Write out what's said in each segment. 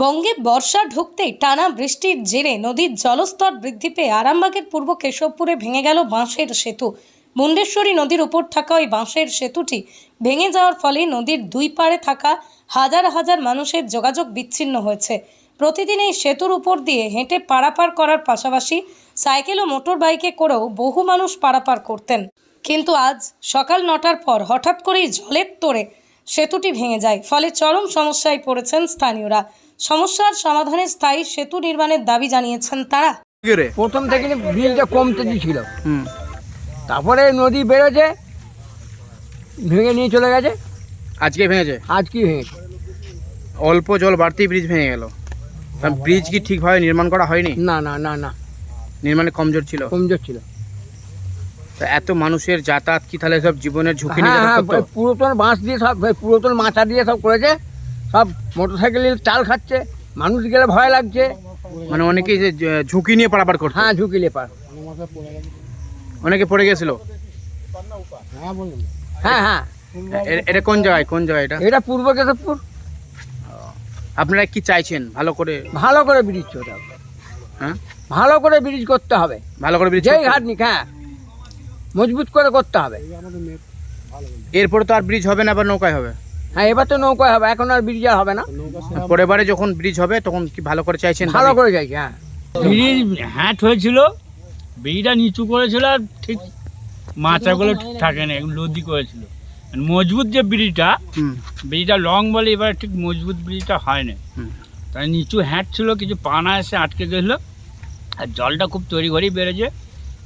বঙ্গে বর্ষা ঢুকতেই টানা বৃষ্টির জেরে নদীর জলস্তর বৃদ্ধি পেয়ে আরামবাগের পূর্ব কেশবপুরে ভেঙে গেল বাঁশের সেতু। মুন্ডেশ্বরী নদীর উপর থাকা ওই বাঁশের সেতুটি ভেঙে যাওয়ার ফলে নদীর দুই পাড়ে থাকা হাজার হাজার মানুষের যোগাযোগ বিচ্ছিন্ন হয়েছে। প্রতিদিন এই সেতুর উপর দিয়ে হেঁটে পারাপার করার পাশাপাশি সাইকেল ও মোটর বাইকে করেও বহু মানুষ পারাপার করতেন। কিন্তু আজ সকাল নটার পর হঠাৎ করেই জলের তোড়ে সেতুটি ভেঙে যায়। ফলে চরম সমস্যায় পড়েছেন স্থানীয়রা। সমস্যার সমাধানে স্থায়ী সেতু নির্মাণের দাবি জানিয়েছেন তারা। প্রথম থেকে বিলটা কমতে দিয়েছিল হুম। তারপরে নদী বেড়েছে ভেঙে নিয়ে চলে গেছে। আজকে ভেঙেছে? আজ কি ভেঙেছে। অল্প জল বাড়তেই ব্রিজ ভেঙে গেল। ব্রিজ কি ঠিকভাবে নির্মাণ করা হয়নি? না না না না। নির্মাণে কমজোর ছিল? কমজোর ছিল। এত মানুষের যাতায়াত কি তাহলে সব জীবনের ঝুঁকি নিয়ে হ্যাঁ হ্যাঁ? পুরাতন বাঁশ দিয়ে সব পুরাতন মাচা দিয়ে সব করেছে। সব মোটর সাইকেলের চাল খাচ্ছে মানুষ গেলে ভয় লাগছে। মানে অনেকেই যে ঝুঁকি নিয়ে পারাপার করতো। হ্যাঁ ঝুঁকি লেপার অনেকে পড়ে গেছিল? হ্যাঁ হ্যাঁ এ- এটা কোন জায়গায় কোন জায়গায় এটা? এটা পূর্ব কেশবপুর। আপনারা কি চাইছেন? ভালো করে? ভালো করে ব্রিজ করতে হবে। হ্যাঁ? ভালো করে ব্রিজ করতে হবে। ভালো করে ব্রিজ যেই ঘাট নিক হ্যাঁ। মজবুত করে করতে হবে। এরপরে তো আর ব্রিজ হবে না বা নৌকায় হবে? হ্যাঁ এবার তো নৌকায় হবে এখন আর ব্রিজ আর হবে না। পরের বারে যখন ব্রিজ হবে তখন কি ভালো করে চাইছেন ভালো করে যাইছে হ্যাঁ। ব্রিজ হ্যাট হয়েছিল ব্রিজটা নিচু করেছিল আর ঠিক মাচাগুলো ঠিক থাকে না লদি করেছিল। মজবুত যে ব্রিজটা হুম। ব্রিজটা লং বলে এবার ঠিক মজবুত ব্রিজটা হয় না তাই নিচু হ্যাট ছিল কিছু পানা এসে আটকে গেছিল আর জলটা খুব তৈরি ঘরেই বেড়েছে।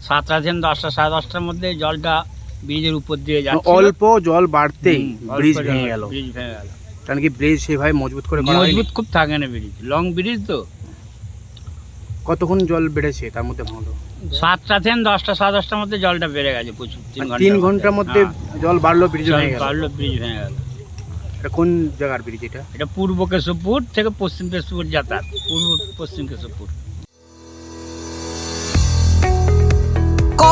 সাতটা থেকে দশটা সাড়ে দশটার মধ্যে জলটা ব্রিজের উপর দিয়ে যাচ্ছে অল্প জল বাড়তেই ব্রিজ ভেঙে গেল। ব্রিজ ভেঙে গেল। কারণ কি ব্রিজ সেভাবে মজবুত করে মজবুত খুব থাকে না ব্রিজ। লং ব্রিজ তো। কতক্ষণ জল বেড়েছে তার মধ্যে ভাঙলো সাতটা থেকে দশটা সাড়ে দশটার মধ্যে জলটা বেড়ে গেছে প্রচুর তিন ঘণ্টার মধ্যে। হ্যাঁ। জল বাড়লো ব্রিজ ভেঙে গেল। বাড়লো ব্রিজ ভেঙে গেল। এটা কোন জায়গার ব্রিজ এটা? এটা পূর্ব কেশবপুর থেকে পশ্চিম কেশবপুর যাতায়াত। পূর্ব পশ্চিম কেশবপুর।